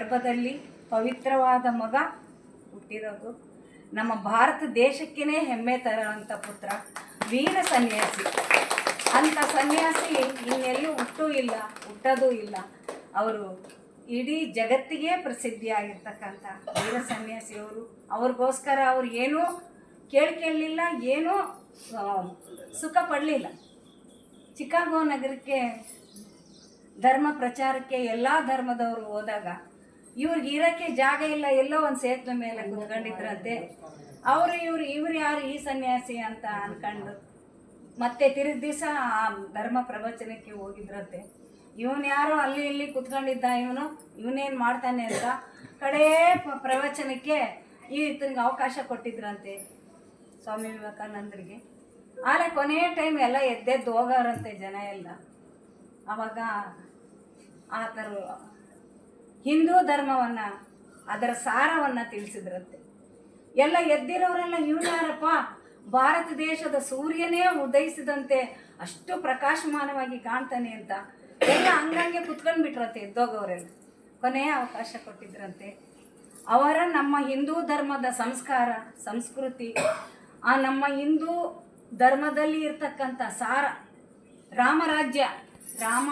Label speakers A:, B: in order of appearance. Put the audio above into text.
A: ಗರ್ಭದಲ್ಲಿ ಪವಿತ್ರವಾದ ಮಗ ಹುಟ್ಟಿರೋದು. ನಮ್ಮ ಭಾರತ ದೇಶಕ್ಕೇ ಹೆಮ್ಮೆ ತರುವಂಥ ಪುತ್ರ, ವೀರ ಸನ್ಯಾಸಿ. ಅಂಥ ಸನ್ಯಾಸಿ ಇನ್ನೆಲ್ಲೂ ಹುಟ್ಟೂ ಇಲ್ಲ, ಹುಟ್ಟೋದೂ ಇಲ್ಲ. ಅವರು ಇಡೀ ಜಗತ್ತಿಗೆ ಪ್ರಸಿದ್ಧಿಯಾಗಿರ್ತಕ್ಕಂಥ ವೀರ ಸನ್ಯಾಸಿಯವರು. ಅವ್ರಿಗೋಸ್ಕರ ಅವ್ರು ಏನೂ ಕೇಳ್ಕೊಳ್ಳಿಲ್ಲ, ಏನೂ ಸುಖ ಪಡಲಿಲ್ಲ. ಚಿಕಾಗೋ ನಗರಕ್ಕೆ ಧರ್ಮ ಪ್ರಚಾರಕ್ಕೆ ಎಲ್ಲ ಧರ್ಮದವರು ಹೋದಾಗ ಇವ್ರಿಗೆ ಇರಕ್ಕೆ ಜಾಗ ಇಲ್ಲ, ಎಲ್ಲೋ ಒಂದು ಸೇತುವೆ ಮೇಲೆ ಕುತ್ಕೊಂಡಿದ್ರಂತೆ. ಅವರು ಇವ್ರು ಇವ್ರು ಯಾರು ಈ ಸನ್ಯಾಸಿ ಅಂತ ಅನ್ಕೊಂಡು ಮತ್ತೆ ತಿರುಗ್ ದಿವಸ ಆ ಧರ್ಮ ಪ್ರವಚನಕ್ಕೆ ಹೋಗಿದ್ರಂತೆ. ಇವನು ಯಾರು ಅಲ್ಲಿ ಇಲ್ಲಿ ಕುತ್ಕೊಂಡಿದ್ದ, ಇವನು ಇವನೇನು ಮಾಡ್ತಾನೆ ಅಂತ ಕಡೇ ಪ್ರವಚನಕ್ಕೆ ಈ ಈತನಿಗೆ ಅವಕಾಶ ಕೊಟ್ಟಿದ್ರಂತೆ ಸ್ವಾಮಿ ವಿವೇಕಾನಂದರಿಗೆ. ಆದರೆ ಕೊನೆಯ ಟೈಮ್ ಎಲ್ಲ ಎದ್ದೆದ್ದು ಹೋಗೋರಂತೆ ಜನ ಎಲ್ಲ. ಆವಾಗ ಆತರು ಹಿಂದೂ ಧರ್ಮವನ್ನು, ಅದರ ಸಾರವನ್ನು ತಿಳಿಸಿದ್ರಂತೆ. ಎಲ್ಲ ಎದ್ದಿರೋರೆಲ್ಲ, ಇವನಾರಪ್ಪ, ಭಾರತ ದೇಶದ ಸೂರ್ಯನೇ ಉದಯಿಸಿದಂತೆ ಅಷ್ಟು ಪ್ರಕಾಶಮಾನವಾಗಿ ಕಾಣ್ತಾನೆ ಅಂತ. ಎಲ್ಲ ಹಂಗಂಗೆ ಕುತ್ಕೊಂಡ್ಬಿಟ್ರಂತೆ ಎದ್ದೋಗವರೆಲ್ಲ ಕೊನೆಯ ಅವಕಾಶ ಕೊಟ್ಟಿದ್ರಂತೆ. ಅವರ ನಮ್ಮ ಹಿಂದೂ ಧರ್ಮದ ಸಂಸ್ಕಾರ, ಸಂಸ್ಕೃತಿ, ಆ ನಮ್ಮ ಹಿಂದೂ ಧರ್ಮದಲ್ಲಿ ಇರ್ತಕ್ಕಂಥ ಸಾರ, ರಾಮರಾಜ್ಯ, ರಾಮ